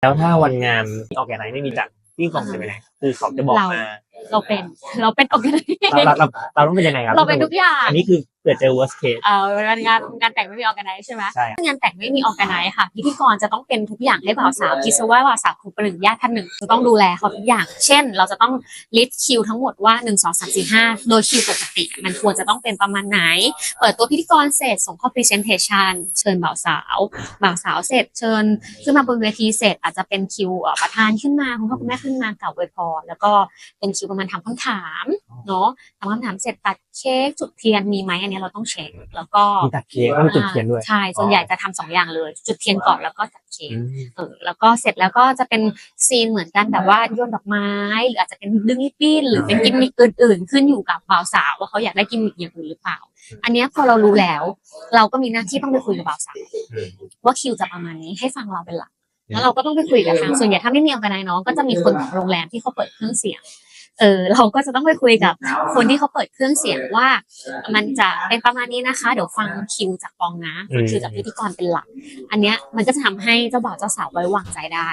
แล้วถ้าวันงานที่ออกแกไนไม่มีจัดที่กล่องจะเป็นไงคือเขาจะบอกมาเราเป็น เราเป็นออกกันเราเราเราเราต้องเป็นยังไงครับเราเป็นทุกอย่างอันนี้คือ เกิดเจอ worst case เอ่องานงานงานแต่งไม่มีออแกไนซ์ใช่ไหมใช่งานแต่งไม่มีออแกไนซ์ค่ะพิธีกรจะต้องเป็นทุกอย่างให้บ่าวสาวคิดซะว่าบ่าวสาวคือประหนึ่งญาติท่านหนึ่งจะต้องดูแลเขาทุกอย่าง เช่น เราจะต้องลิสต์คิวทั้งหมดว่า 1 2 3 4 5 โดยคิวปกติ มันควรจะต้องเป็นประมาณไหน เปิดตัวพิธีกรเสร็จส่งเข้า presentation เชิญบ่าวสาวบ่าวสาวเสร็จเชิญขึ้นมาบนเวทีเสร็จอาจจะเป็นคิวเอ่อประธานขึ้นมาคุณพ่อคุณแม่ขึ้นมากล่าวอวยพรแล้วก็เป็นคิวประมาณถามคำถามเนาะถามคำถามเสร็จตัดเค้กจุดเทียนมีไหมอันเนี้ยเราต้องเช็คแล้วก็มีตัดเค้กแล้วมีจุดเทียนด้วยใช่ส่วนใหญ่จะทำสองอย่างเลย จุดเทียนก่อนแล้วก็จัดเค้กอืมเออแล้วก็เสร็จแล้วก็จะเป็นซีนเหมือนกันแบบว่าโยนดอกไม้ หรืออาจจะเป็นดึงลิปปิ้นหรือเป็นกิมมิคอื่น ๆ ขึ้นอยู่กับบ่าวสาวว่าเขาอยากได้กิมมิคอย่างอื่นหรือเปล่า อันเนี้ยพอเรารู้แล้ว เราก็มีหน้าที่ต้องไปคุยกับบ่าวสาวอืมว่าคิวจะประมาณนี้ให้ฟังเราเป็นหลักแล้วเราก็ต้องไปคุยกับทางส่วนใหญ่ถ้าไม่มีออร์แกไนซ์เนาะก็จะมีคนของโรงแรมที่เขาเปิดเครื่องเสียง เออเราก็จะต้องไปคุยกับคนที่เขาเปิดเครื่องเสียงว่า มันจะเป็นประมาณนี้นะคะ เดี๋ยวฟังคิวจากกองนะอืมคิวจากพิธีกรเป็นหลัก อันเนี้ยมันก็จะทำให้เจ้าบ่าวเจ้าสาวไว้วางใจได้